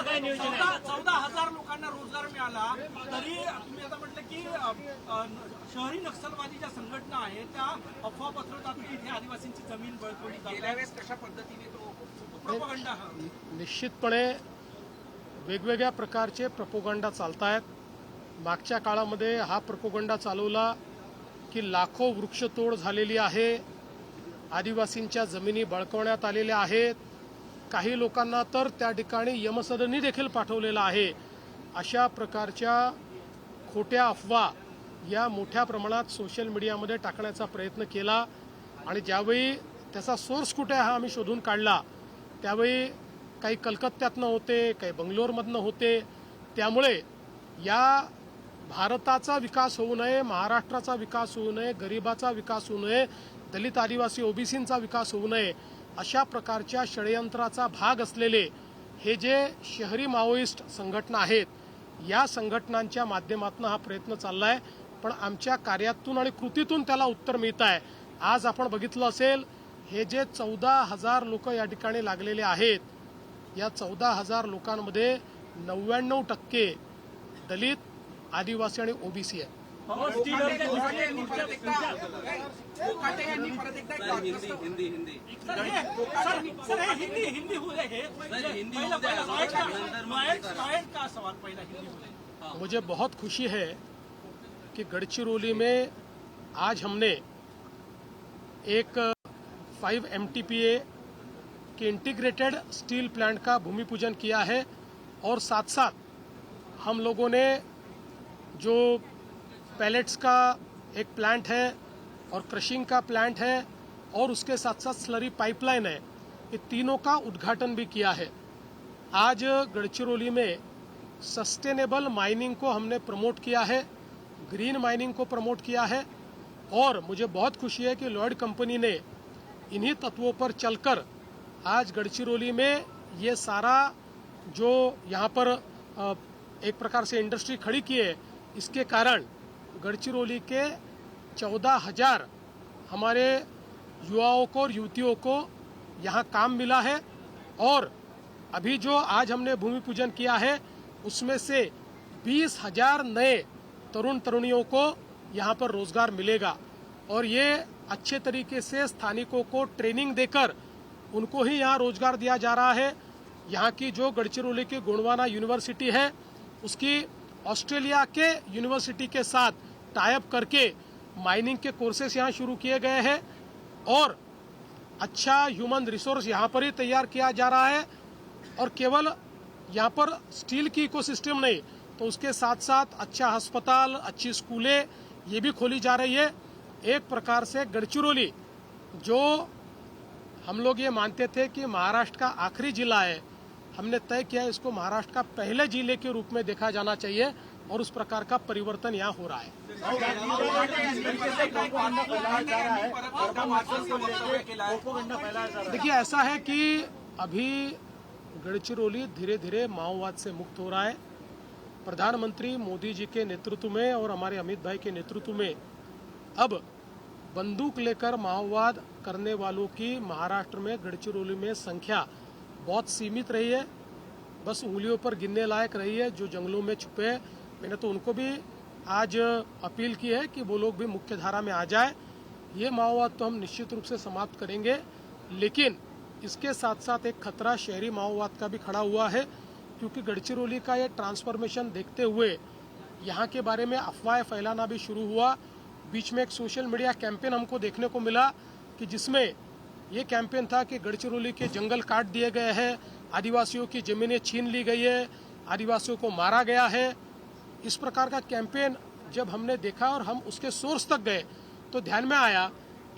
चौदा चौदा हजार लोकांना रोजगार मिळाला. तरी तुम्ही आता म्हटलं की शहरी नक्षलवादी ज्या संघटना आहेत त्या अफवा पसरवतात की इथे आदिवासींची जमीन बळकवली गेल्या वेळेस कशा पद्धतीने तो प्रोपगंडा हा. निश्चितपणे वेगवेगळ्या प्रकारचे प्रपोगंडा चालत आहेत मागच्या काळामध्ये हा प्रपोगंडा चालवला की लाखो वृक्षतोड झालेली आहे. आदिवासींच्या जमिनी बळकवण्यात आलेल्या आहेत. काही लोकांना तर त्या ठिकाणी यमसदनी देखील पाठवलेला आहे. अशा प्रकारच्या खोट्या अफवा या मोठ्या प्रमाणात सोशल मीडियामध्ये टाकण्याचा प्रयत्न केला आणि ज्यावेळी त्याचा सोर्स कुठे हा आम्ही शोधून काढला त्यावेळी काही कलकत्त्यातनं होते काही बंगलोरमधनं होते. त्यामुळे या भारताचा विकास होऊ नये महाराष्ट्राचा विकास होऊ नये गरिबाचा विकास होऊ नये दलित आदिवासी ओबीसींचा विकास होऊ नये अशा प्रकारच्या षडयंत्राचा भाग असलेले हे जे शहरी माओइस्ट संघटना आहेत या संघटनांच्या माध्यमातून हा प्रयत्न चाललाय. पण आमच्या कार्यातून आणि कृतीतून त्याला उत्तर मिळत आहे आज आपण बघितलं असेल हे जे चौदा हजार लोक या ठिकाणी लागलेले आहेत या चौदा हजार लोकांमध्ये नव्याण्णव टक्के दलित आदिवासी आणि ओबीसी आहे मुझे बहुत खुशी है कि गढ़चिरौली में आज हमने एक 5 ए के इंटीग्रेटेड स्टील प्लांट का भूमि पूजन किया है और साथ साथ हम लोगों ने जो पैलेट्स का एक प्लांट है और क्रशिंग का प्लांट है और उसके साथ साथ स्लरी पाइपलाइन है। ये तीनों का उद्घाटन भी किया है। आज गढ़चिरौली में सस्टेनेबल माइनिंग को हमने प्रमोट किया है ग्रीन माइनिंग को प्रमोट किया है और मुझे बहुत खुशी है कि लॉयड कंपनी ने इन्हीं तत्वों पर चलकर आज गढ़चिरौली में ये सारा जो यहाँ पर एक प्रकार से इंडस्ट्री खड़ी की है, इसके कारण गढ़चिरौली के चौदह हज़ार हमारे युवाओं को और युवतियों को यहाँ काम मिला है और अभी जो आज हमने भूमि पूजन किया है, उसमें से बीस हज़ार नए तरुण तरुणियों को यहाँ पर रोज़गार मिलेगा। और ये अच्छे तरीके से स्थानिकों को ट्रेनिंग देकर उनको ही यहाँ रोज़गार दिया जा रहा है। यहाँ की जो गढ़चिरौली की गोंडवाना यूनिवर्सिटी है, उसकी ऑस्ट्रेलिया के यूनिवर्सिटी के साथ टाइप करके माइनिंग के कोर्सेस यहाँ शुरू किए गए हैं और अच्छा ह्यूमन रिसोर्स यहाँ पर ही तैयार किया जा रहा है और केवल यहाँ पर स्टील की इकोसिस्टम नहीं तो उसके साथ साथ अच्छा अस्पताल, अच्छी स्कूलें ये भी खोली जा रही है। एक प्रकार से गढ़चिरौली जो हम लोग ये मानते थे कि महाराष्ट्र का आखिरी जिला है हमने तय किया इसको महाराष्ट्र का पहले ज़िले के रूप में देखा जाना चाहिए और उस प्रकार का परिवर्तन यहाँ हो रहा है। देखिए, ऐसा है कि अभी गढ़चिरौली धीरे धीरे माओवाद से मुक्त हो रहा है। प्रधानमंत्री मोदी जी के नेतृत्व में और हमारे अमित भाई के नेतृत्व में अब बंदूक लेकर माओवाद करने वालों की महाराष्ट्र में गढ़चिरौली में संख्या बहुत सीमित रही है। बस उंगलियों पर गिनने लायक रही है, जो जंगलों में छुपे हैं। मैंने तो उनको भी आज अपील की है कि वो लोग भी मुख्य धारा में आ जाए। ये माओवाद तो हम निश्चित रूप से समाप्त करेंगे, लेकिन इसके साथ साथ एक खतरा शहरी माओवाद का भी खड़ा हुआ है, क्योंकि गढ़चिरौली का ये ट्रांसफॉर्मेशन देखते हुए यहाँ के बारे में अफवाहें फैलाना भी शुरू हुआ। बीच में एक सोशल मीडिया कैंपेन हमको देखने को मिला कि जिसमें ये कैंपेन था कि गढ़चिरौली के जंगल काट दिए गए हैं, आदिवासियों की जमीनें छीन ली गई है, आदिवासियों को मारा गया है। इस प्रकार का कैंपेन जब हमने देखा और हम उसके सोर्स तक गए तो ध्यान में आया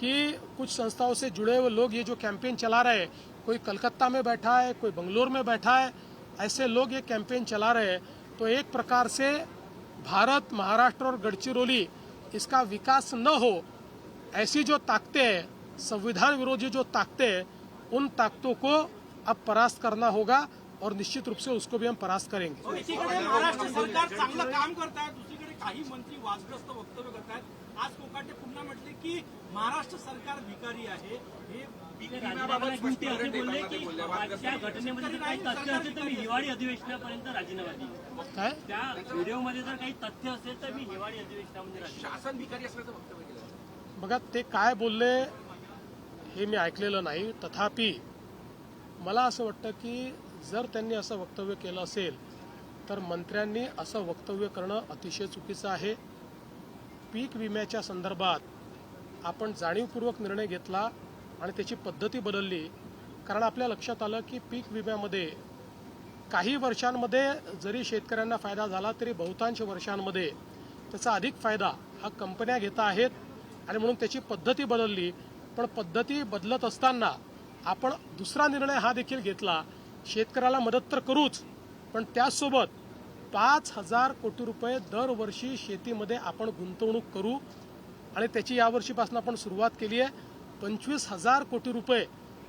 कि कुछ संस्थाओं से जुड़े हुए लोग ये जो कैंपेन चला रहे हैं, कोई कलकत्ता में बैठा है, कोई बंगलोर में बैठा है, ऐसे लोग ये कैंपेन चला रहे हैं। तो एक प्रकार से भारत, महाराष्ट्र और गढ़चिरौली इसका विकास न हो, ऐसी जो ताकतें हैं संविधान विरोधी जो ताकतें हैं उन ताकतों को अब परास्त करना होगा और निश्चित रूप से उसको भी हम परास्त करेंगे। महाराष्ट्र सरकार चांगलं काम करत आहे दुसरीकडे काही मंत्री वादग्रस्त वक्तव्य करत आहेत आज कोकाटे पुन्हा म्हटले की महाराष्ट्र सरकार भिकारी आहे. हे ते राजीनाम्याला घेऊन ते असे बोलले की त्या घटनेमध्ये जर काही तथ्य असेल तर मी हिवाळी अधिवेशनापर्यंत राजीनामा देईन. काय? त्या व्हिडिओमध्ये जर काही तथ्य असेल तर मी हिवाळी अधिवेशनामध्ये शासन भिकारी असल्याचं वक्तव्य केलं. बघा ते काय बोलले हे मी ऐकलेलं नाही. तथापि मला असं वाटतं की जर त्यांनी असं वक्तव्य केलं असेल तर मंत्र्यांनी असं वक्तव्य करणं अतिशय चुकीचं आहे. पीक विम्याच्या संदर्भात आपण जाणीवपूर्वक निर्णय घेतला आणि त्याची पद्धती बदलली कारण आपल्या लक्षात आलं की पीक विम्यामध्ये काही वर्षांमध्ये जरी शेतकऱ्यांना फायदा झाला तरी बहुतांश वर्षांमध्ये त्याचा अधिक फायदा हा कंपन्या घेत आहेत आणि म्हणून त्याची पद्धती बदलली. पण पद्धती बदलत असताना आपण दुसरा निर्णय हा देखील घेतला. शेतकऱ्याला मदत तर करूच पण त्याचसोबत पाच हजार कोटी रुपये दरवर्षी शेतीमध्ये आपण गुंतवणूक करू. आणि त्याची यावर्षीपासून आपण सुरुवात केली आहे. पंचवीस हजार कोटी रुपये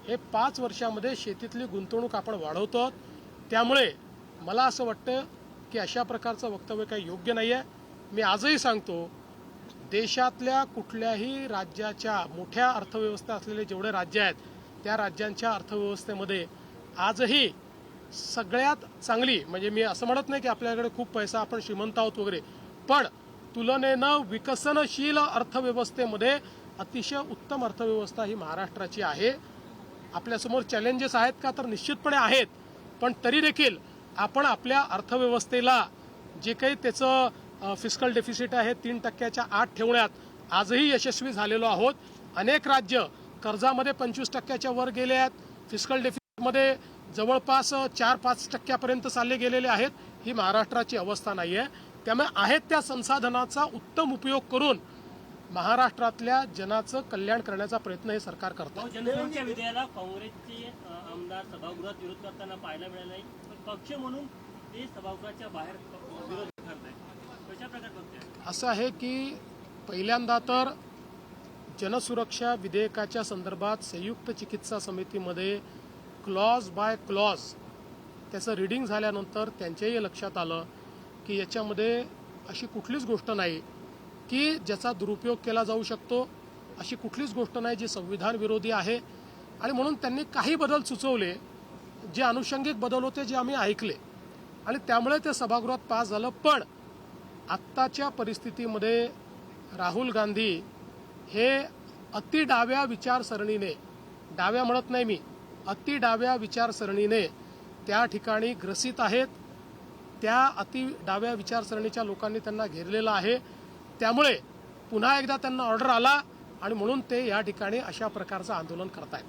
हे पाच वर्षामध्ये शेतीतली गुंतवणूक आपण वाढवतो. त्यामुळे मला असं वाटतं की अशा प्रकारचं वक्तव्य काही योग्य नाही आहे मी आजही सांगतो देशातल्या कुठल्याही राज्याच्या मोठ्या अर्थव्यवस्था असलेले जेवढे राज्य आहेत त्या राज्यांच्या अर्थव्यवस्थेमध्ये आजही सगळ्यात चांगली म्हणजे मी असं म्हणत नाही की आपल्याकडे खूप पैसा आपण श्रीमंत आहोत वगैरे पण तुलनेनं विकसनशील अर्थव्यवस्थेमध्ये अतिशय उत्तम अर्थव्यवस्था ही महाराष्ट्राची आहे. आपल्यासमोर चॅलेंजेस आहेत का तर निश्चितपणे आहेत पण तरी देखील आपण आपल्या अर्थव्यवस्थेला जे काही त्याचं फिस्कल डेफिसिट आहे तीन टक्क्याच्या आत ठेवण्यात आजही यशस्वी झालेलो आहोत. अनेक राज्य कर्जामध्ये पंचवीस टक्क्याच्या वर गेले आहेत. फिस्कल डेफिसिटमध्ये जवळपास चार पाच टक्क्यापर्यंत चालले गेलेले आहेत. ही महाराष्ट्राची अवस्था नाही आहे त्यामुळे आहेत त्या संसाधनाचा उत्तम उपयोग करून महाराष्ट्रातल्या जनाचं कल्याण करण्याचा प्रयत्न हे सरकार करतं विधेयकाला काँग्रेसचे आमदार सभागृहात विरोध करताना पाहायला मिळाला नाही पक्ष म्हणून ते सभागृहाच्या बाहेर विरोध करत आहेत कशा प्रकारे बघताय असं आहे की पहिल्यांदा तर जनसुरक्षा विधेयकाच्या संदर्भात संयुक्त चिकित्सा समितीमध्ये क्लॉज बाय क्लॉज त्याचं रिडिंग झाल्यानंतर त्यांच्याही लक्षात आलं की याच्यामध्ये अशी कुठलीच गोष्ट नाही की ज्याचा दुरुपयोग केला जाऊ शकतो अशी कुठलीच गोष्ट नाही जी संविधान विरोधी आहे. आणि म्हणून त्यांनी काही बदल सुचवले जे अनुषंगिक बदल होते जे आम्ही ऐकले. आणि त्यामुळे ते सभागृहात पास झालं. पण आत्ताच्या परिस्थितीमध्ये राहुल गांधी हे अति डाव्या विचारसरणीने डाव्या म्हणत नाही मी अति डाव्या विचारसरणीने त्या ठिकाणी ग्रसित आहेत. त्या अति डाव्या विचारसरणीच्या लोकांनी त्यांना घेरलेलं आहे. त्यामुळे पुन्हा एकदा त्यांना ऑर्डर आला आणि म्हणून ते या ठिकाणी अशा प्रकारचं आंदोलन करतायत.